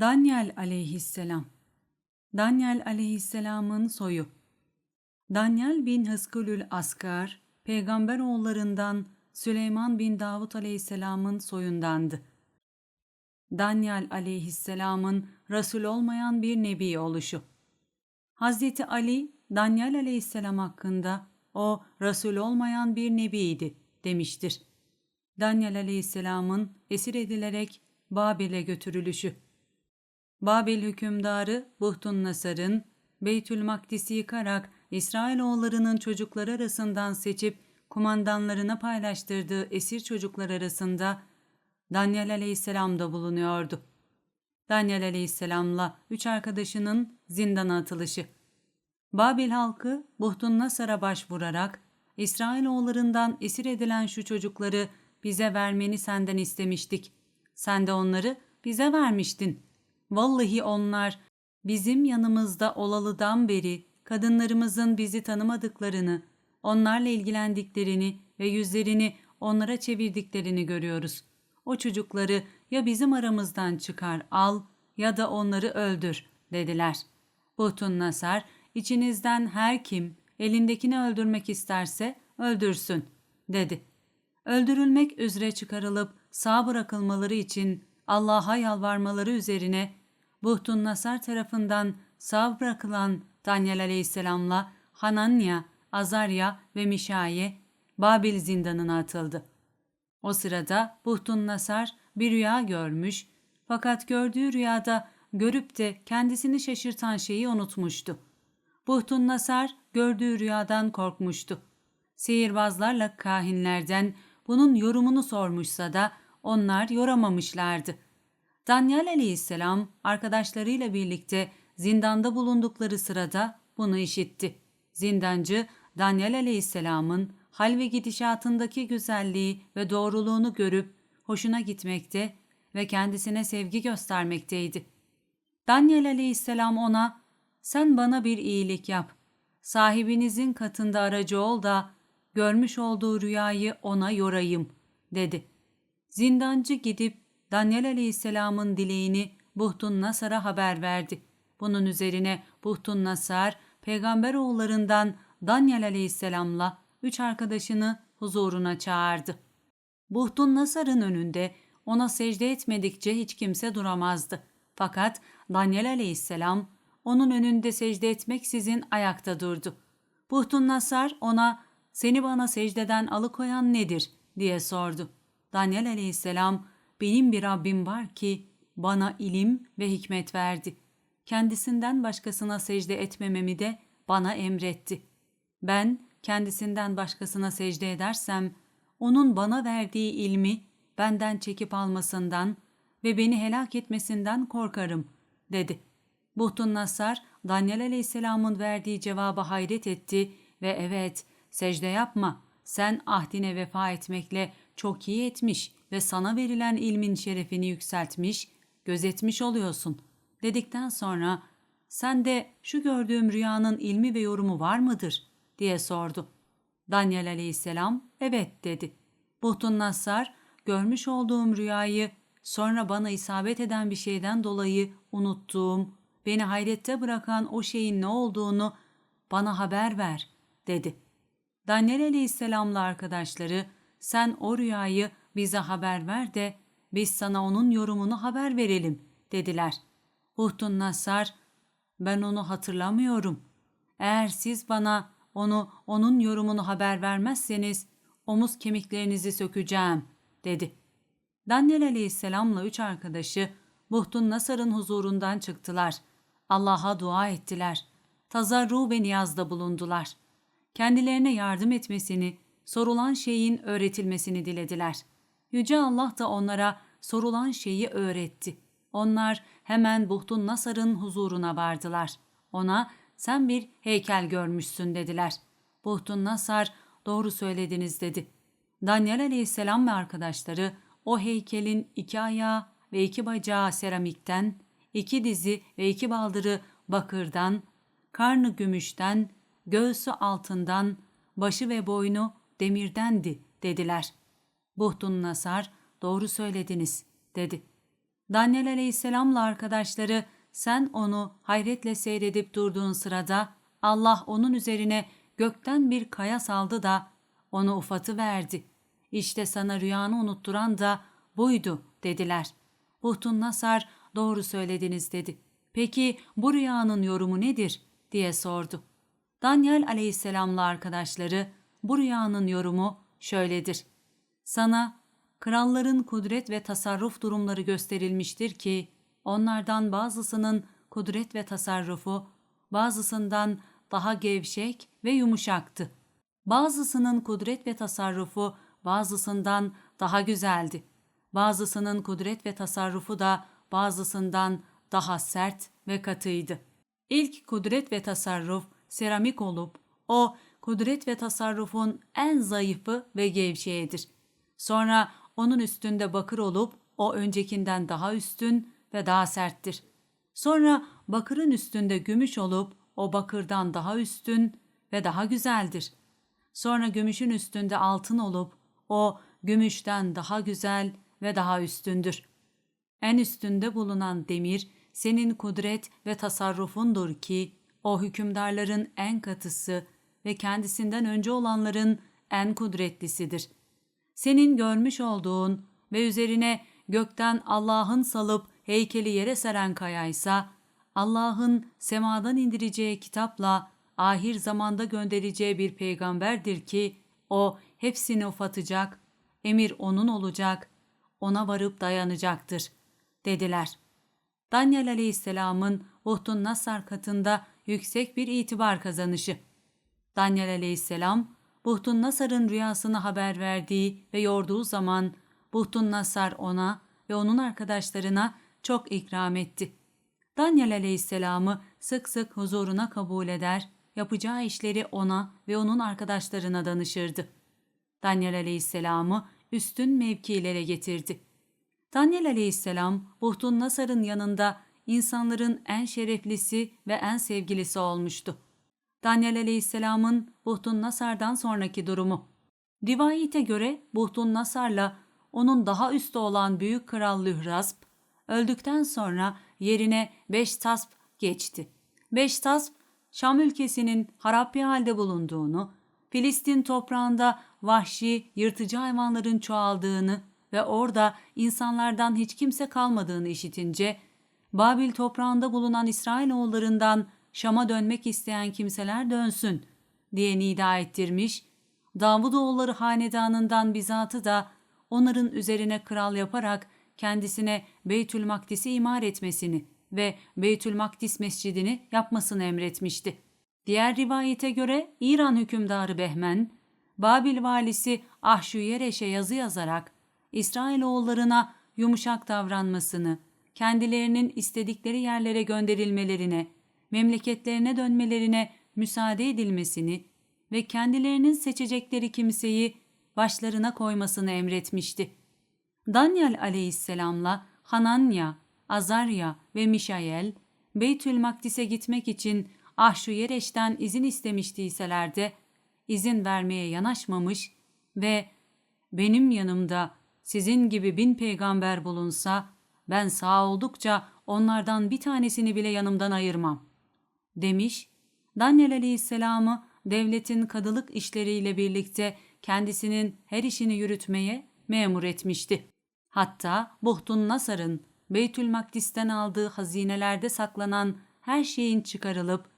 Daniel aleyhisselam Daniel aleyhisselamın soyu Daniel bin Hıskülül Askar, peygamber oğullarından Süleyman bin Davut aleyhisselamın soyundandı. Daniel aleyhisselamın Resul olmayan bir nebi oluşu. Hazreti Ali, Daniel aleyhisselam hakkında o Resul olmayan bir nebiydi demiştir. Daniel aleyhisselamın esir edilerek Babil'e götürülüşü. Babil hükümdarı Buhtun Nasar'ın Beytül Makdis'i yıkarak İsrailoğullarının çocukları arasından seçip kumandanlarına paylaştırdığı esir çocuklar arasında Daniel aleyhisselam da bulunuyordu. Daniel aleyhisselamla üç arkadaşının zindana atılışı. Babil halkı Buhtun Nasar'a başvurarak İsrailoğullarından esir edilen şu çocukları bize vermeni senden istemiştik. Sen de onları bize vermiştin. Vallahi onlar bizim yanımızda olalıdan beri kadınlarımızın bizi tanımadıklarını, onlarla ilgilendiklerini ve yüzlerini onlara çevirdiklerini görüyoruz. O çocukları ya bizim aramızdan çıkar al ya da onları öldür dediler. Buhtun Nasar, içinizden her kim elindekini öldürmek isterse öldürsün dedi. Öldürülmek üzere çıkarılıp sağ bırakılmaları için Allah'a yalvarmaları üzerine Buhtun Nasar tarafından sağ bırakılan Daniel Aleyhisselam'la Hananya, Azarya ve Mişaye Babil zindanına atıldı. O sırada Buhtun Nasar bir rüya görmüş fakat gördüğü rüyada görüp de kendisini şaşırtan şeyi unutmuştu. Buhtun Nasar gördüğü rüyadan korkmuştu. Sihirbazlarla kahinlerden bunun yorumunu sormuşsa da onlar yoramamışlardı. Daniel aleyhisselam arkadaşlarıyla birlikte zindanda bulundukları sırada bunu işitti. Zindancı Daniel aleyhisselamın hal ve gidişatındaki güzelliği ve doğruluğunu görüp hoşuna gitmekte ve kendisine sevgi göstermekteydi. Daniel aleyhisselam ona, sen bana bir iyilik yap, sahibinizin katında aracı ol da görmüş olduğu rüyayı ona yorayım, dedi. Zindancı gidip Daniel aleyhisselamın dileğini Buhtun Nasar'a haber verdi. Bunun üzerine Buhtun Nasar, peygamber oğullarından Daniel aleyhisselamla üç arkadaşını huzuruna çağırdı. Buhtun Nasar'ın önünde ona secde etmedikçe hiç kimse duramazdı. Fakat Daniel aleyhisselam onun önünde secde etmeksizin ayakta durdu. Buhtun Nasar ona seni bana secdeden alıkoyan nedir diye sordu. Daniel aleyhisselam benim bir Rabbim var ki bana ilim ve hikmet verdi. Kendisinden başkasına secde etmememi de bana emretti. Ben kendisinden başkasına secde edersem onun bana verdiği ilmi benden çekip almasından ve beni helak etmesinden korkarım, dedi. Buhtun Nasar, Daniel Aleyhisselam'ın verdiği cevaba hayret etti ve evet, secde yapma, sen ahdine vefa etmekle çok iyi etmiş ve sana verilen ilmin şerefini yükseltmiş, gözetmiş oluyorsun, dedikten sonra, sen de şu gördüğüm rüyanın ilmi ve yorumu var mıdır, diye sordu. Daniel Aleyhisselam, evet dedi. Buhtun Nassar, görmüş olduğum rüyayı sonra bana isabet eden bir şeyden dolayı unuttuğum, beni hayrette bırakan o şeyin ne olduğunu bana haber ver, dedi. Daniel Aleyhisselam'la arkadaşları, sen o rüyayı bize haber ver de biz sana onun yorumunu haber verelim, dediler. Huhtun Nasar, ben onu hatırlamıyorum. Eğer siz bana onu, onun yorumunu haber vermezseniz omuz kemiklerinizi sökeceğim, dedi. Daniel aleyhisselamla üç arkadaşı Buhtun Nasar'ın huzurundan çıktılar. Allah'a dua ettiler. Tazarru ve niyazda bulundular. Kendilerine yardım etmesini, sorulan şeyin öğretilmesini dilediler. Yüce Allah da onlara sorulan şeyi öğretti. Onlar hemen Buhtun Nasar'ın huzuruna vardılar. Ona sen bir heykel görmüşsün dediler. Buhtun Nasar doğru söylediniz dedi. Daniel aleyhisselam ve arkadaşları o heykelin iki ayağı ve iki bacağı seramikten, iki dizi ve iki baldırı bakırdan, karnı gümüşten, göğsü altından, başı ve boynu demirdendi dediler. Buhtun Nasar doğru söylediniz dedi. Daniel aleyhisselamla arkadaşları sen onu hayretle seyredip durduğun sırada Allah onun üzerine gökten bir kaya saldı da onu ufatı verdi. İşte sana rüyanı unutturan da buydu dediler. Buhtun Nasar doğru söylediniz dedi. Peki bu rüyanın yorumu nedir diye sordu. Daniel aleyhisselamla arkadaşları bu rüyanın yorumu şöyledir. Sana kralların kudret ve tasarruf durumları gösterilmiştir ki onlardan bazısının kudret ve tasarrufu bazısından daha gevşek ve yumuşaktı. Bazısının kudret ve tasarrufu bazısından daha güzeldi. Bazısının kudret ve tasarrufu da bazısından daha sert ve katıydı. İlk kudret ve tasarruf seramik olup o kudret ve tasarrufun en zayıfı ve gevşeğidir. Sonra onun üstünde bakır olup o öncekinden daha üstün ve daha serttir. Sonra bakırın üstünde gümüş olup o bakırdan daha üstün ve daha güzeldir. Sonra gümüşün üstünde altın olup o gümüşten daha güzel ve daha üstündür. En üstünde bulunan demir senin kudret ve tasarrufundur ki o hükümdarların en katısı ve kendisinden önce olanların en kudretlisidir. Senin görmüş olduğun ve üzerine gökten Allah'ın salıp heykeli yere seren kayaysa, Allah'ın semadan indireceği kitapla ahir zamanda göndereceği bir peygamberdir ki o hepsini ufatacak, emir onun olacak, ona varıp dayanacaktır, dediler. Daniel aleyhisselamın Uhtun Nasar katında yüksek bir itibar kazanışı. Daniel aleyhisselam, Buhtun Nasar'ın rüyasını haber verdiği ve yorduğu zaman Buhtun Nasar ona ve onun arkadaşlarına çok ikram etti. Daniel aleyhisselamı sık sık huzuruna kabul eder, yapacağı işleri ona ve onun arkadaşlarına danışırdı. Daniel aleyhisselamı üstün mevkilere getirdi. Daniel aleyhisselam Buhtun Nasar'ın yanında insanların en şereflisi ve en sevgilisi olmuştu. Daniel aleyhisselamın Buhtun Nasar'dan sonraki durumu. Rivayete göre Buhtun Nasar'la onun daha üstü olan büyük kral Lührazb öldükten sonra yerine Beştasp geçti. Beştasp, Şam ülkesinin harap bir halde bulunduğunu, Filistin toprağında vahşi, yırtıcı hayvanların çoğaldığını ve orada insanlardan hiç kimse kalmadığını işitince, Babil toprağında bulunan İsrailoğullarından Şam'a dönmek isteyen kimseler dönsün diye nida ettirmiş, Davudoğulları hanedanından bizatı da onların üzerine kral yaparak kendisine Beytül Makdis'i imar etmesini ve Beytül Makdis mescidini yapmasını emretmişti. Diğer rivayete göre İran hükümdarı Behmen, Babil valisi Ahşuyereş'e yazı yazarak İsrailoğullarına yumuşak davranmasını, kendilerinin istedikleri yerlere gönderilmelerine, memleketlerine dönmelerine müsaade edilmesini ve kendilerinin seçecekleri kimseyi başlarına koymasını emretmişti. Daniel aleyhisselamla Hananya, Azarya ve Mişayel, Beytül Makdis'e gitmek için Ahşuyereş'ten izin istemiştiyseler de izin vermeye yanaşmamış ve benim yanımda sizin gibi bin peygamber bulunsa ben sağ oldukça onlardan bir tanesini bile yanımdan ayırmam demiş. Daniel aleyhisselamı devletin kadılık işleriyle birlikte kendisinin her işini yürütmeye memur etmişti. Hatta Buhtun Nasar'ın Beytül Makdis'ten aldığı hazinelerde saklanan her şeyin çıkarılıp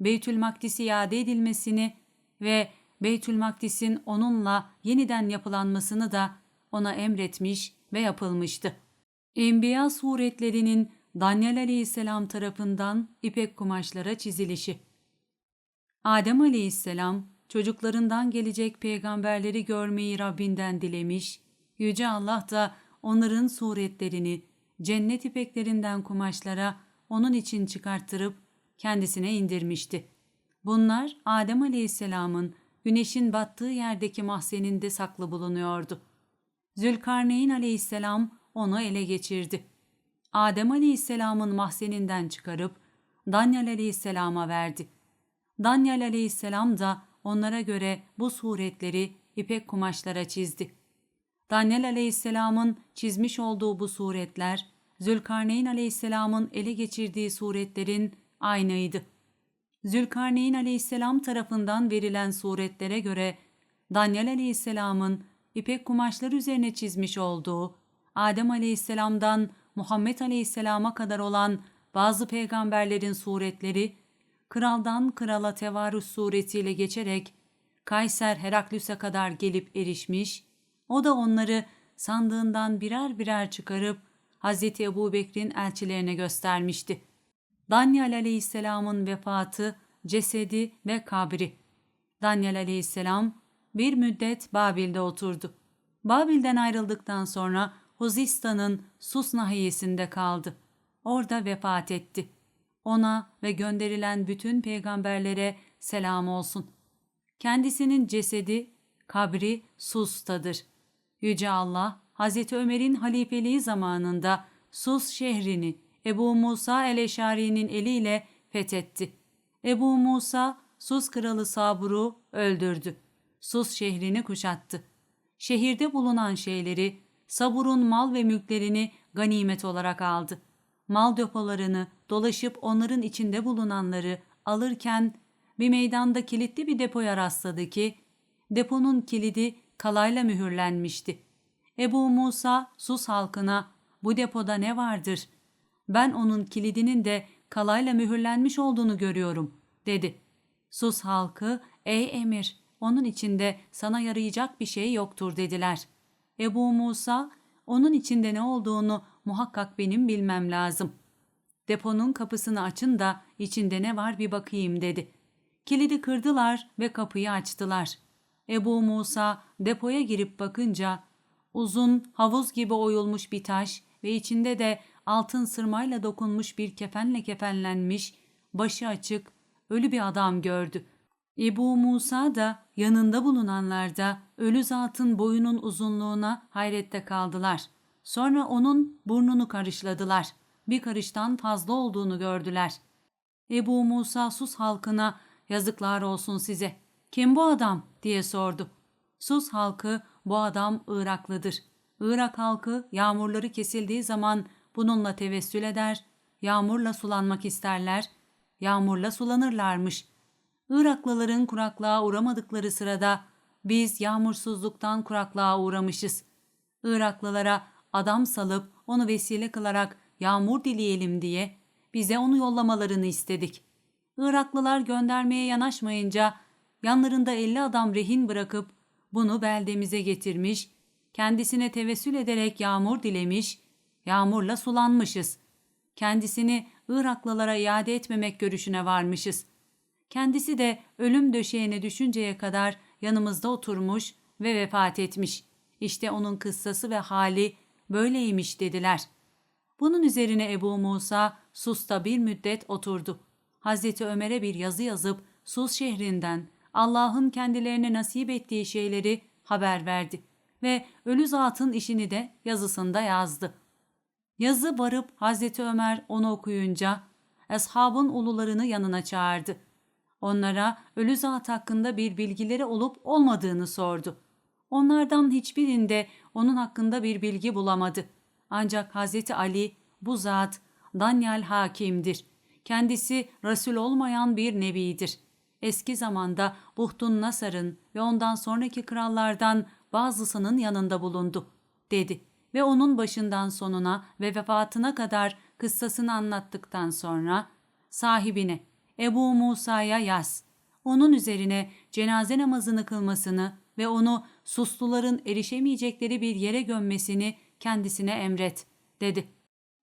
Beytül Makdis'e iade edilmesini ve Beytül Makdis'in onunla yeniden yapılanmasını da ona emretmiş ve yapılmıştı. Enbiya suretlerinin Daniel aleyhisselam tarafından ipek kumaşlara çizilişi. Adem aleyhisselam çocuklarından gelecek peygamberleri görmeyi Rabbinden dilemiş, Yüce Allah da onların suretlerini cennet ipeklerinden kumaşlara onun için çıkarttırıp kendisine indirmişti. Bunlar Adem Aleyhisselam'ın güneşin battığı yerdeki mahzeninde saklı bulunuyordu. Zülkarneyn Aleyhisselam onu ele geçirdi. Adem Aleyhisselam'ın mahzeninden çıkarıp Danyal Aleyhisselam'a verdi. Danyal Aleyhisselam da onlara göre bu suretleri ipek kumaşlara çizdi. Daniel Aleyhisselam'ın çizmiş olduğu bu suretler Zülkarneyn aleyhisselamın ele geçirdiği suretlerin aynıydı. Zülkarneyn aleyhisselam tarafından verilen suretlere göre Danyal aleyhisselamın ipek kumaşlar üzerine çizmiş olduğu, Adem aleyhisselamdan Muhammed aleyhisselama kadar olan bazı peygamberlerin suretleri, kraldan krala tevarüs suretiyle geçerek Kayser Heraklüs'e kadar gelip erişmiş, o da onları sandığından birer birer çıkarıp Hz. Ebu Bekir'in elçilerine göstermişti. Danyal aleyhisselamın vefatı, cesedi ve kabri. Danyal aleyhisselam bir müddet Babil'de oturdu. Babil'den ayrıldıktan sonra Huzistan'ın Sus nahiyesinde kaldı. Orada vefat etti. Ona ve gönderilen bütün peygamberlere selam olsun. Kendisinin cesedi, kabri Sus'tadır. Yüce Allah, Hz. Ömer'in halifeliği zamanında Sus şehrini Ebu Musa el-Eşari'nin eliyle fethetti. Ebu Musa, Sus kralı Sabur'u öldürdü. Sus şehrini kuşattı. Şehirde bulunan şeyleri, Sabur'un mal ve mülklerini ganimet olarak aldı. Mal depolarını dolaşıp onların içinde bulunanları alırken bir meydanda kilitli bir depoya rastladı ki deponun kilidi kalayla mühürlenmişti. Ebu Musa Sus halkına bu depoda ne vardır? Ben onun kilidinin de kalayla mühürlenmiş olduğunu görüyorum dedi. Sus halkı ey emir onun içinde sana yarayacak bir şey yoktur dediler. Ebu Musa onun içinde ne olduğunu muhakkak benim bilmem lazım. Deponun kapısını açın da içinde ne var bir bakayım dedi. Kilidi kırdılar ve kapıyı açtılar. Ebu Musa depoya girip bakınca uzun havuz gibi oyulmuş bir taş ve içinde de altın sırmayla dokunmuş bir kefenle kefenlenmiş, başı açık, ölü bir adam gördü. Ebu Musa da yanında bulunanlar da ölü zatın boyunun uzunluğuna hayrette kaldılar. Sonra onun burnunu karışladılar. Bir karıştan fazla olduğunu gördüler. Ebu Musa Sus halkına yazıklar olsun size. Kim bu adam diye sordu. Sus halkı bu adam Iraklıdır. Irak halkı yağmurları kesildiği zaman bununla tevessül eder, yağmurla sulanmak isterler, yağmurla sulanırlarmış. Iraklıların kuraklığa uğramadıkları sırada biz yağmursuzluktan kuraklığa uğramışız. Iraklılara adam salıp onu vesile kılarak yağmur dileyelim diye bize onu yollamalarını istedik. Iraklılar göndermeye yanaşmayınca yanlarında elli adam rehin bırakıp bunu beldemize getirmiş, kendisine tevessül ederek yağmur dilemiş, yağmurla sulanmışız. Kendisini Iraklılara iade etmemek görüşüne varmışız. Kendisi de ölüm döşeğine düşünceye kadar yanımızda oturmuş ve vefat etmiş. İşte onun kıssası ve hali böyleymiş dediler. Bunun üzerine Ebu Musa Sus'ta bir müddet oturdu. Hazreti Ömer'e bir yazı yazıp Sus şehrinden Allah'ın kendilerine nasip ettiği şeyleri haber verdi ve ölü zatın işini de yazısında yazdı. Yazı varıp Hazreti Ömer onu okuyunca eshabın ulularını yanına çağırdı. Onlara ölü zat hakkında bir bilgileri olup olmadığını sordu. Onlardan hiçbirinde onun hakkında bir bilgi bulamadı. Ancak Hazreti Ali bu zat Danyal Hakim'dir. Kendisi Resul olmayan bir nebidir. Eski zamanda Buhtun Nasar'ın ve ondan sonraki krallardan bazısının yanında bulundu, dedi ve onun başından sonuna ve vefatına kadar kıssasını anlattıktan sonra sahibine Ebu Musa'ya yaz. Onun üzerine cenaze namazını kılmasını ve onu susluların erişemeyecekleri bir yere gömmesini kendisine emret, dedi.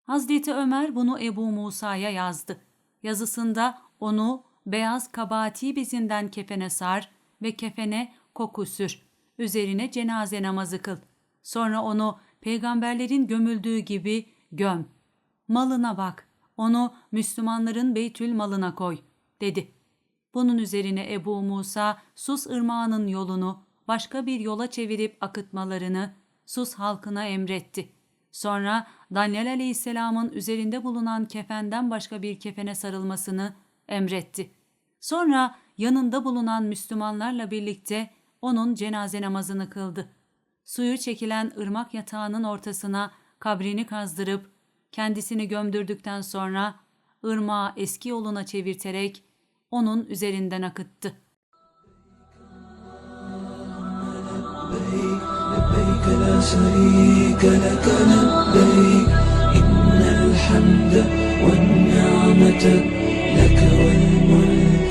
Hazreti Ömer bunu Ebu Musa'ya yazdı. Yazısında onu beyaz kabati bezinden kefene sar ve kefene koku sür. Üzerine cenaze namazı kıl. Sonra onu peygamberlerin gömüldüğü gibi göm. Malına bak, onu Müslümanların beytül malına koy, dedi. Bunun üzerine Ebu Musa Sus ırmağının yolunu başka bir yola çevirip akıtmalarını Sus halkına emretti. Sonra Daniel aleyhisselamın üzerinde bulunan kefenden başka bir kefene sarılmasını emretti. Sonra yanında bulunan Müslümanlarla birlikte onun cenaze namazını kıldı. Suyu çekilen ırmak yatağının ortasına kabrini kazdırıp kendisini gömdürdükten sonra ırmağı eski yoluna çevirterek onun üzerinden akıttı. لك والملك